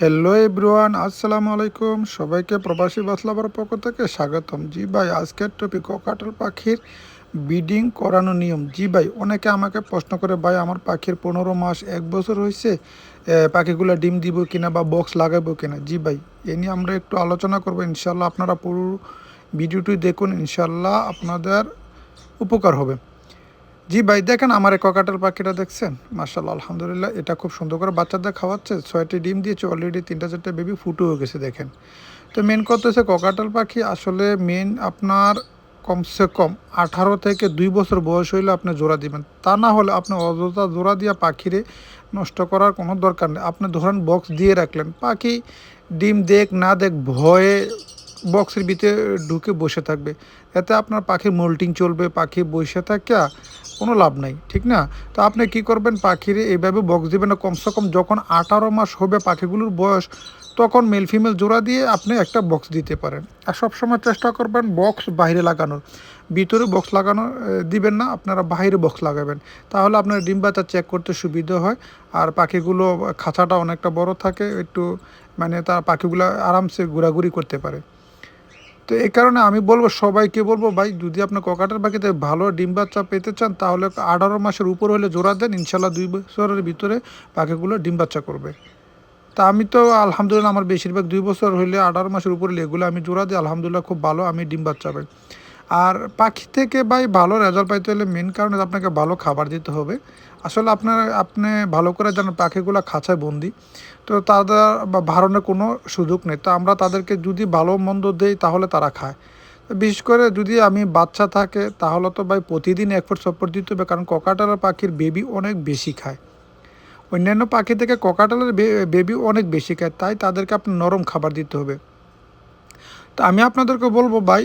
Hello everyone আসসালামু আলাইকুম সবাইকে প্রবাসী বাসলাবার পক্ষ থেকে স্বাগতম। জি ভাই, আজকের টপিক কাটল পাখির ব্রিডিং করানো নিয়ম। জি ভাই, অনেকে আমাকে প্রশ্ন করে, ভাই, আমার পাখির পনেরো মাস, এক বছর হয়েছে পাখিগুলো ডিম দিব কিনা বা বক্স লাগাবো কিনা? জি ভাই, এ নিয়ে আমরা একটু আলোচনা করব। ইনশাল্লাহ আপনারা পুরো ভিডিওটি দেখুন। ইনশাল্লাহ আপনাদের উপকার হবে। জি ভাই, দেখেন আমার এই ককাটাল পাখিটা দেখছেন? মার্শাল্লাহ আলহামদুলিল্লাহ, এটা খুব সুন্দর করে বাচ্চাদের খাওয়াচ্ছে। ছয়টি ডিম দিয়েছে অলরেডি তিনটা চারটে বেবি ফুটো হয়ে গেছে, দেখেন। তো মেন কথা হচ্ছে ককাটাল পাখি আসলে মেন আপনার কমসে কম আঠারো থেকে দুই বছর বয়স হইলে আপনি জোড়া দিবেন। তা না হলে আপনি অযথা জোড়া দিয়া পাখিরে নষ্ট করার কোনো দরকার নেই। আপনি ধরেন বক্স দিয়ে রাখলেন, পাখি ডিম দেখ না দেখ ভয়ে বক্সের ভিতরে ঢুকে বসে থাকবে। এতে আপনার পাখির মোল্টিং চলবে, পাখি বসে থাকে কোনো লাভ নাই, ঠিক না? তো আপনি কি করবেন, পাখির এইভাবে বক্স দেবেন না কমসে কম যখন আঠারো মাস হবে পাখিগুলোর বয়স, তখন মেল ফিমেল জোড়া দিয়ে আপনি একটা বক্স দিতে পারেন। আর সবসময় চেষ্টা করবেন বক্স বাইরে লাগানোর। ভিতরে বক্স লাগানো দিবেন না, আপনারা বাইরে বক্স লাগাবেন। তাহলে আপনার ডিম বাচ্চা চেক করতে সুবিধা হয়, আর পাখিগুলো খাঁচাটা অনেকটা বড় থাকে, একটু মানে তার পাখিগুলো আরামসে ঘোরাঘুরি করতে পারে। তো এই কারণে আমি বলব, সবাইকে বলব, ভাই, যদি আপনার ককাটার পাখিতে ভালো ডিম বাচ্চা পেতে চান, তাহলে আঠারো মাসের উপর হলে জোড়া দেন ইনশাল্লাহ দুই বছরের ভিতরে পাখিগুলো ডিম বাচ্চা করবে। তা আমি তো আলহামদুলিল্লাহ, আমার বেশিরভাগ দুই বছর হইলে আঠারো মাসের উপরে এগুলো আমি জোড়া দিই, আলহামদুলিল্লাহ খুব ভালো আমি ডিম বাচ্চা পাই। আর পাখি থেকে ভাই ভালো রেজাল্ট পাইতে হলে মেন কারণে আপনাকে ভালো খাবার দিতে হবে। আসলে আপনার, আপনি ভালো করে জানেন পাখিগুলো খাঁচায় বন্দি। তো তাদের বা ভারণের কোনো সুযোগ নেই। তো আমরা তাদেরকে যদি ভালো মন্দ দেই তাহলে তারা খায়। বিশেষ করে যদি আমি বাচ্চা থাকে তাহলে তো ভাই প্রতিদিন এক ফুট সপোর্ট দিতে হবে, কারণ ককাটালের পাখির বেবি অনেক বেশি খায়। অন্যান্য পাখি থেকে ককাটালের বেবি অনেক বেশি খায়, তাই তাদেরকে আপনি নরম খাবার দিতে হবে। তো আমি আপনাদেরকে বলব ভাই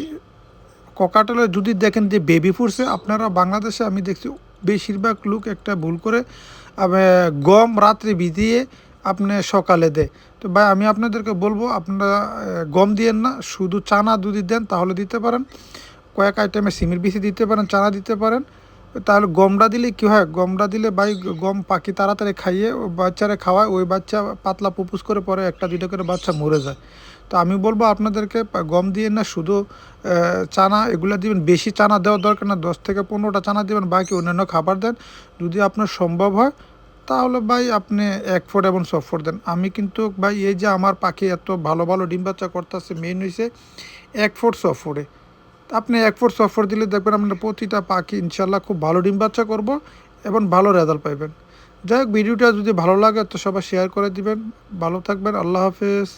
ককাটালে যদি দেখেন যে বেবি ফুডসে আপনারা বাংলাদেশে আমি দেখছি বেশিরভাগ লোক একটা ভুল করে গম রাত্রে ভিজিয়ে আপনি সকালে দেয়। তো ভাই, আমি আপনাদেরকে বলব, আপনারা গম দিয়েন না, শুধু চানা যদি দেন তাহলে দিতে পারেন। কয়েক আইটেমে সিমের বেশি দিতে পারেন, চানা দিতে পারেন। তাহলে গমটা দিলে কী হয়? গমটা দিলে ভাই, গম পাখি তাড়াতাড়ি খাইয়ে বাচ্চারা খাওয়ায়, ওই বাচ্চা পাতলা পুপুস করে পরে একটা দুইটা করে বাচ্চা মরে যায়। তো আমি বলব আপনাদেরকে গম দিয়ে না শুধু চানা, এগুলো দিবেন। বেশি চানা দেওয়ার দরকার না, দশ থেকে পনেরোটা চানা দিবেন, বাকি অন্যান্য খাবার দেন। যদি আপনার সম্ভব হয়, তাহলে ভাই আপনি এক ফুট এবং সব ফুট দেন। আমি কিন্তু ভাই, এই যে আমার পাখি এত ভালো ভালো ডিম বাচ্চা করতেছে মেন হয়েছে এক ফুট সব ফুটে আপনি এক ফুট সব ফুট দিলে দেখবেন আপনার প্রতিটা পাখি ইনশাল্লাহ খুব ভালো ডিম বাচ্চা করব এবং ভালো রেজাল্ট পাইবেন। যাই হোক, ভিডিওটা যদি ভালো লাগে তো সবাই শেয়ার করে দিবেন। ভালো থাকবেন, আল্লাহ হাফেজ।